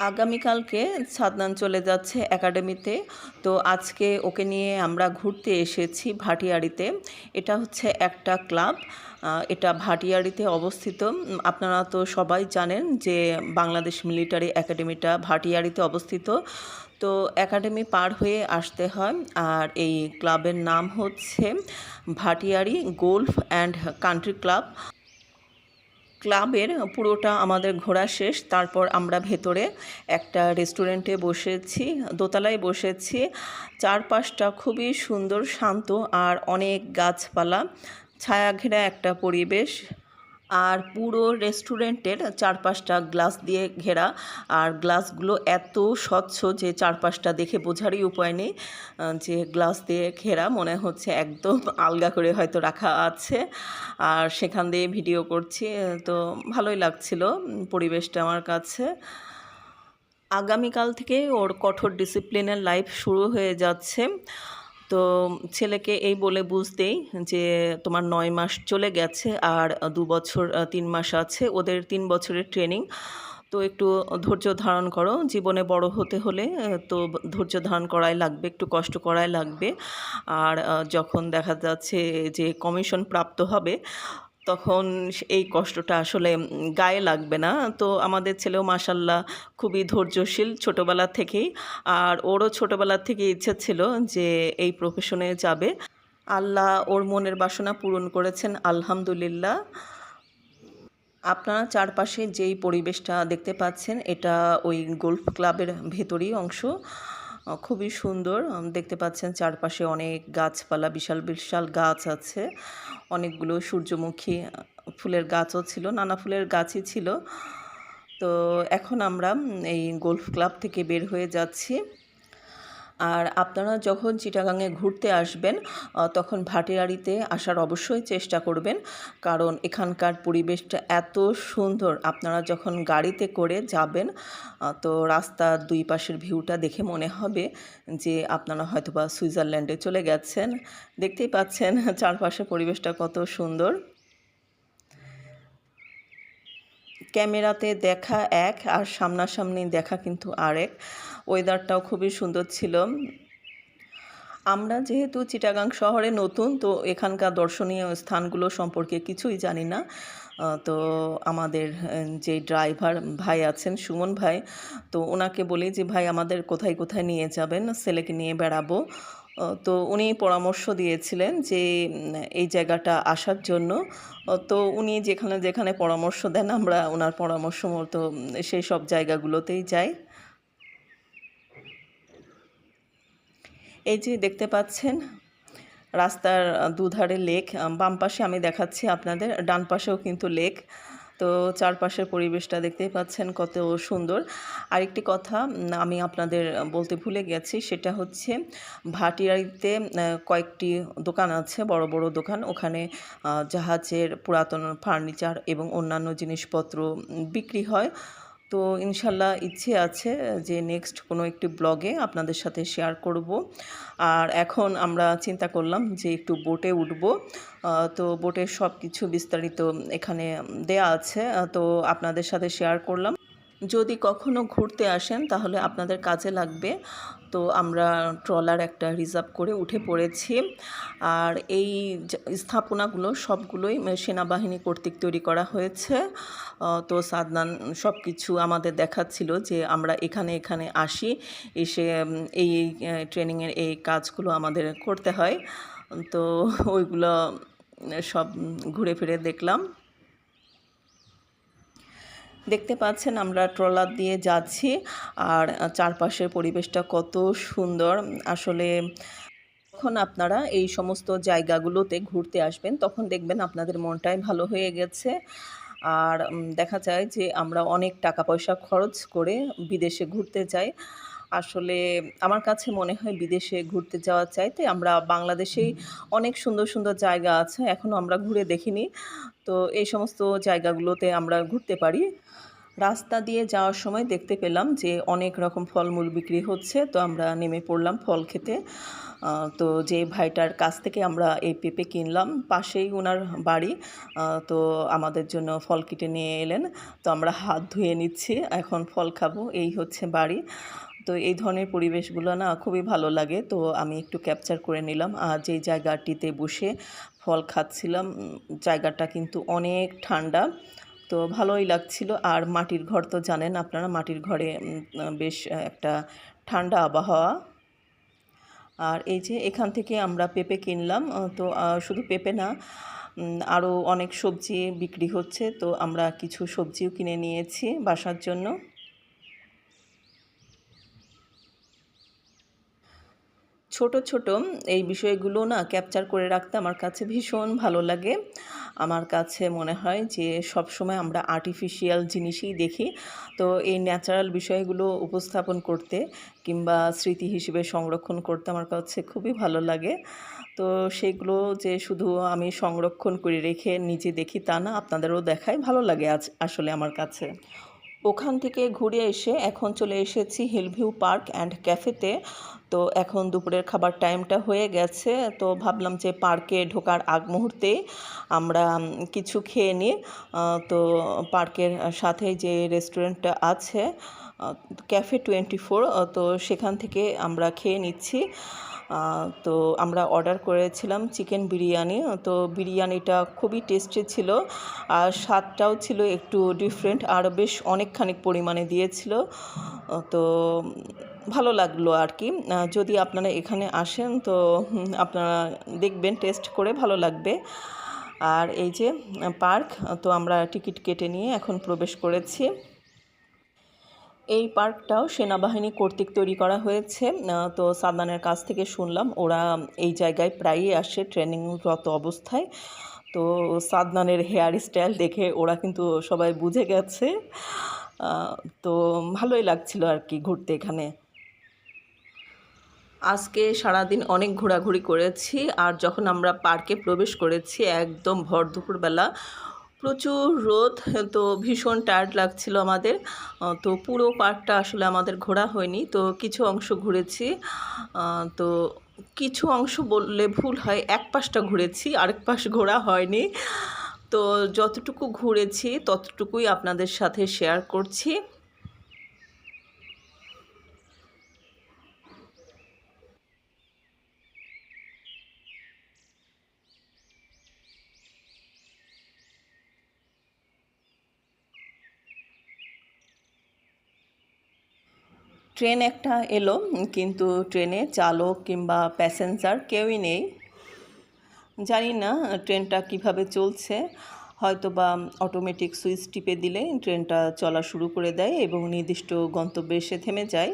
আগামীকালকে সাদনান চলে যাচ্ছে একাডেমিতে। তো আজকে ওকে নিয়ে আমরা ঘুরতে এসেছি ভাটিয়ারিতে এটা হচ্ছে একটা ক্লাব। এটা ভাটিয়ারিতে অবস্থিত। আপনারা তো সবাই জানেন যে বাংলাদেশ মিলিটারি একাডেমিটা ভাটিয়ারিতে অবস্থিত। তো একাডেমি পার হয়ে আসতে হয়। আর এই ক্লাবের নাম হচ্ছে Bhatiari golf and country club. ক্লাবের পুরোটা আমাদের ঘোরা শেষ। তারপর আমরা ভেতরে একটা রেস্টুরেন্টে বসেছি, দোতলায় বসেছি। চারপাশটা খুবই সুন্দর, শান্ত আর অনেক গাছপালা। ছায়া ঘেরা একটা পরিবেশ। আর পুরো রেস্টুরেন্টের চারপাশটা গ্লাস দিয়ে ঘেরা। আর গ্লাসগুলো এত স্বচ্ছ যে চারপাশটা দেখে বোঝারই উপায় নেই যে গ্লাস দিয়ে ঘেরা। মনে হচ্ছে একদম আলগা করে হয়তো রাখা আছে। আর সেখান দিয়ে ভিডিও করছি তো ভালোই লাগছিল পরিবেশটা আমার কাছে। আগামীকাল থেকে ওর কঠোর ডিসিপ্লিনের লাইফ শুরু হয়ে যাচ্ছে। তো ছেলেকে এই বলে বুঝতেই যে তোমার নয় মাস চলে গেছে আর দু বছর তিন মাস আছে, ওদের তিন বছরের ট্রেনিং তো একটু ধৈর্য ধারণ করো, জীবনে বড় হতে হলে তো ধৈর্য ধারণ করাই লাগবে, একটু কষ্ট করাই লাগবে। আর যখন দেখা যাচ্ছে যে কমিশন প্রাপ্ত হবে তখন এই কষ্টটা আসলে গায়ে লাগবে না। তো আমাদের ছেলেও মাসাল্লাহ খুবই ধৈর্যশীল ছোটোবেলা থেকেই। আর ওরও ছোটোবেলা থেকে ইচ্ছে ছিল যে এই প্রফেশনে যাবে। আল্লাহ ওর মনের বাসনা পূরণ করেছেন, আলহামদুলিল্লাহ। আপনারা চারপাশে যেই পরিবেশটা দেখতে পাচ্ছেন, এটা ওই গোল্ফ ক্লাবের ভেতরই অংশ। খুবই সুন্দর। দেখতে পাচ্ছেন চারপাশে অনেক গাছপালা, বিশাল বিশাল গাছ আছে। অনেকগুলো সূর্যমুখী ফুলের গাছও ছিল, নানা ফুলের গাছই ছিল। তো এখন আমরা এই গোল্ফ ক্লাব থেকে বের হয়ে যাচ্ছি। আর আপনারা যখন চিটাগাংয়ে ঘুরতে আসবেন তখন ভাটিয়ারিতে আসার অবশ্যই চেষ্টা করবেন। কারণ এখানকার পরিবেশটা এত সুন্দর। আপনারা যখন গাড়িতে করে যাবেন তো রাস্তার দুই পাশের ভিউটা দেখে মনে হবে যে আপনারা হয়তোবা সুইজারল্যান্ডে চলে গেছেন। দেখতেই পাচ্ছেন চারপাশে পরিবেশটা কত সুন্দর। ক্যামেরাতে দেখা এক আর সামনাসামনি দেখা কিন্তু আরেক। ওয়েদারটাও খুবই সুন্দর ছিল। আমরা যেহেতু চিটাগাং শহরে নতুন, তো এখানকার দর্শনীয় স্থানগুলো সম্পর্কে কিছুই জানি না। তো আমাদের যে ড্রাইভার ভাই আছেন, সুমন ভাই, তো ওনাকে বলি যে, ভাই, আমাদের কোথায় কোথায় নিয়ে যাবেন? ছেলেকে নিয়ে বেড়াবো। তো উনি পরামর্শ দিয়েছিলেন যে এই জায়গাটা আসার জন্য। তো উনি যেখানে যেখানে পরামর্শ দেন, আমরা ওনার পরামর্শ মতো সেই সব জায়গাগুলোতেই যাই। এই যে দেখতে পাচ্ছেন, রাস্তার দুধারে লেক, বাম পাশে আমি দেখাচ্ছি আপনাদের, ডান পাশেও কিন্তু লেক। তো চারপাশের পরিবেশটা দেখতেই পাচ্ছেন কত সুন্দর। আরেকটি কথা আমি আপনাদের বলতে ভুলে গেছি, সেটা হচ্ছে ভাটিয়ারিতে কয়েকটি দোকান আছে, বড় বড় দোকান। ওখানে জাহাজের পুরাতন ফার্নিচার এবং অন্যান্য জিনিসপত্র বিক্রি হয়। তো ইনশাল্লাহ ইচ্ছে আছে যে নেক্সট কোনো একটি ব্লগে আপনাদের সাথে শেয়ার করব। আর এখন আমরা চিন্তা করলাম যে একটু বোটে উঠব। তো বোটের সব কিছু বিস্তারিত এখানে দেয়া আছে। তো আপনাদের সাথে শেয়ার করলাম। যদি কখনো ঘুরতে আসেন, তাহলে আপনাদের কাজে লাগবে। তো আমরা ট্রলার একটা রিজার্ভ করে উঠে পড়েছি। আর এই স্থাপনাগুলো সবগুলোই সেনাবাহিনী কর্তৃক তৈরি করা হয়েছে। তো সাদনান সব কিছু আমাদের দেখাচ্ছিল যে আমরা এখানে এখানে আসি, এসে এই ট্রেনিংয়ের এই কাজগুলো আমাদের করতে হয়। তো ওইগুলো সব ঘুরে ফিরে দেখলাম। দেখতে পাচ্ছেন আমরা ট্রলার দিয়ে যাচ্ছি আর চারপাশের পরিবেশটা কত সুন্দর। আসলে যখন আপনারা এই সমস্ত জায়গাগুলোতে ঘুরতে আসবেন, তখন দেখবেন আপনাদের মনটাই ভালো হয়ে গেছে। আর দেখা যায় যে আমরা অনেক টাকা পয়সা খরচ করে বিদেশে ঘুরতে যাই। আসলে আমার কাছে মনে হয় বিদেশে ঘুরতে যাওয়ার চাইতে আমরা বাংলাদেশেই অনেক সুন্দর সুন্দর জায়গা আছে। এখনও আমরা ঘুরে দেখিনি। তো এই সমস্ত জায়গাগুলোতে আমরা ঘুরতে পারি। রাস্তা দিয়ে যাওয়ার সময় দেখতে পেলাম যে অনেক রকম ফলমূল বিক্রি হচ্ছে। তো আমরা নেমে পড়লাম ফল খেতে। তো যে ভাইটার কাছ থেকে আমরা এই পেঁপে কিনলাম পাশেই ওনার বাড়ি। তো আমাদের জন্য ফল কেটে নিয়ে এলেন। তো আমরা হাত ধুয়ে নিচ্ছি। এখন ফল খাব। এই হচ্ছে বাড়ি। তো এই ধরনের পরিবেশগুলো না খুবই ভালো লাগে। তো আমি একটু ক্যাপচার করে নিলাম। আর যেই জায়গাটিতে বসে ফল খাচ্ছিলাম জায়গাটা কিন্তু অনেক ঠান্ডা। তো ভালোই লাগছিল। আর মাটির ঘর তো জানেন আপনারা, মাটির ঘরে বেশ একটা ঠান্ডা আবহাওয়া। আর এই যে এখান থেকে আমরা পেঁপে কিনলাম। তো শুধু পেঁপে না আরও অনেক সবজি বিক্রি হচ্ছে। তো আমরা কিছু সবজিও কিনে নিয়েছি বাসার জন্য। ছোট ছোট এই বিষয়গুলো না ক্যাপচার করে রাখতে আমার কাছে ভীষণ ভালো লাগে। আমার কাছে মনে হয় যে সব সময় আমরা আর্টিফিশিয়াল জিনিসই দেখি। তো এই ন্যাচারাল বিষয়গুলো উপস্থাপন করতে কিংবা স্মৃতি হিসেবে সংরক্ষণ করতে আমার কাছে খুবই ভালো লাগে। তো সেগুলো যে শুধু আমি সংরক্ষণ করে রেখে নিজে দেখি তা না, আপনাদেরও দেখাই ভালো লাগে আজ আসলে আমার কাছে। ওখান থেকে ঘুরে এসে এখন চলে এসেছি হিলভিউ পার্ক অ্যান্ড ক্যাফেতে তো। এখন দুপুরের খাবার টাইমটা হয়ে গেছে। তো ভাবলাম যে পার্কে ঢোকার আগ মুহূর্তে আমরা কিছু খেয়ে নিই। তো পার্কের সাথে যে রেস্টুরেন্টটা আছে ক্যাফে টোয়েন্টি ফোর তো সেখান থেকে আমরা খেয়ে নিচ্ছি। তো আমরা অর্ডার করেছিলাম চিকেন বিরিয়ানি। তো বিরিয়ানিটা খুবই টেস্টি ছিল আর স্বাদটাও ছিল একটু ডিফারেন্ট আর বেশ অনেকখানি পরিমাণে দিয়েছিল। তো ভালো লাগল আর কি। যদি আপনারা এখানে আসেন তো আপনারা দেখবেন টেস্ট করে ভালো লাগবে। আর এই যে, পার্ক, তো আমরা টিকিট কেটে নিয়ে এখন প্রবেশ করেছি। এই পার্কটাও সেনাবাহিনী কর্তৃক তৈরি করা হয়েছে। তো সাদনানের কাছ থেকে শুনলাম, ওরা এই জায়গায় প্রায়ই আসে ট্রেনিংরত অবস্থায়। তো সাদনানের হেয়ার স্টাইল দেখে ওরা কিন্তু সবাই বুঝে গেছে। তো ভালোই লাগছিল আর কি ঘুরতে এখানে। আজকে সারাদিন অনেক ঘোরাঘুরি করেছি, আর যখন আমরা পার্কে প্রবেশ করেছি, একদম ভর দুপুরবেলা প্রচুর রোদ, তো ভীষণ টায়ার্ড লাগছিল আমাদের। তো পুরো পার্কটা আসলে আমাদের ঘোরা হয়নি, তো কিছু অংশ ঘুরেছি। তো কিছু অংশ বললে ভুল হয়, এক পাশটা ঘুরেছি, আরেক পাশ ঘোরা হয়নি। তো যতটুকু ঘুরেছি, ততটুকুই আপনাদের সাথে শেয়ার করছি। ট্রেন একটা এলো, কিন্তু ট্রেনে চালক কিংবা প্যাসেঞ্জার কেউই নেই। জানি না ট্রেনটা কীভাবে চলছে। হয়তো বা অটোমেটিক সুইচ টিপে দিলে ট্রেনটা চলা শুরু করে দেয় এবং নির্দিষ্ট গন্তব্যে এসে থেমে যায়।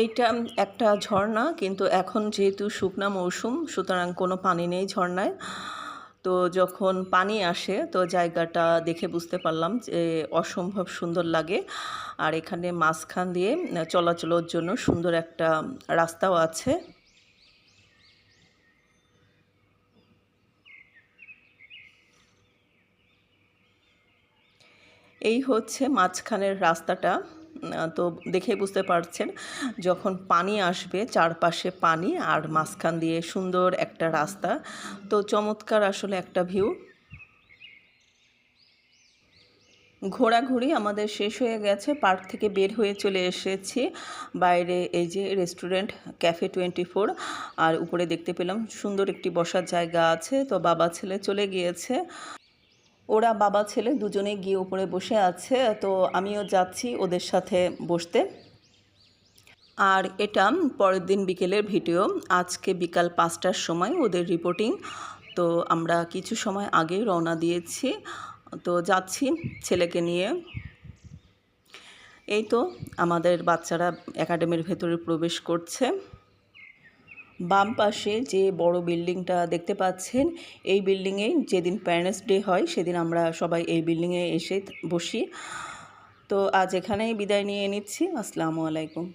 এইটা একটা ঝর্ণা, কিন্তু এখন যেহেতু শুকনা মৌসুম, সুতরাং কোনো পানি নেই ঝর্ণায়। তো যখন পানি আসে, তো জায়গাটা দেখে বুঝতে পারলাম যে অসম্ভব সুন্দর লাগে। আর এখানে মাঝখান দিয়ে চলাচলের জন্য সুন্দর একটা রাস্তাও আছে। এই হচ্ছে মাঝখানের রাস্তাটা। তো দেখে বুঝতে পারছেন, যখন পানি আসবে চারপাশে পানি আর মাঝখান দিয়ে সুন্দর একটা রাস্তা, তো চমৎকার আসলে একটা ভিউ ঘোরাঘুরি আমাদের শেষ হয়ে গেছে, পার্ক থেকে বের হয়ে চলে এসেছি, বাইরে এই যে রেস্টুরেন্ট, ক্যাফে টোয়েন্টি ফোর আর উপরে দেখতে পেলাম সুন্দর একটি বসার জায়গা আছে, তো বাবা ছেলে চলে গিয়েছে। ওরা বাবা ছেলে দুজনে গিয়ে উপরে বসে আছে, তো আমিও যাচ্ছি ওদের সাথে বসতে। আর এটা পরের দিন বিকেলের ভিডিও, আজকে বিকাল পাঁচটার সময় ওদের রিপোর্টিং তো আমরা কিছু সময় আগেই রওনা দিয়েছি, তো যাচ্ছি ছেলেকে নিয়ে। এই তো, আমাদের বাচ্চারা একাডেমির ভেতরে প্রবেশ করছে। বাম পাশে যে বড় বিল্ডিংটা দেখতে পাচ্ছেন, এই বিল্ডিংয়ে যেদিন প্যারেন্টস ডে হয় সেদিন আমরা সবাই এই বিল্ডিংয়ে এসে বসি। তো আজ এখানেই বিদায় নিয়ে নিচ্ছি। আসসালামু আলাইকুম।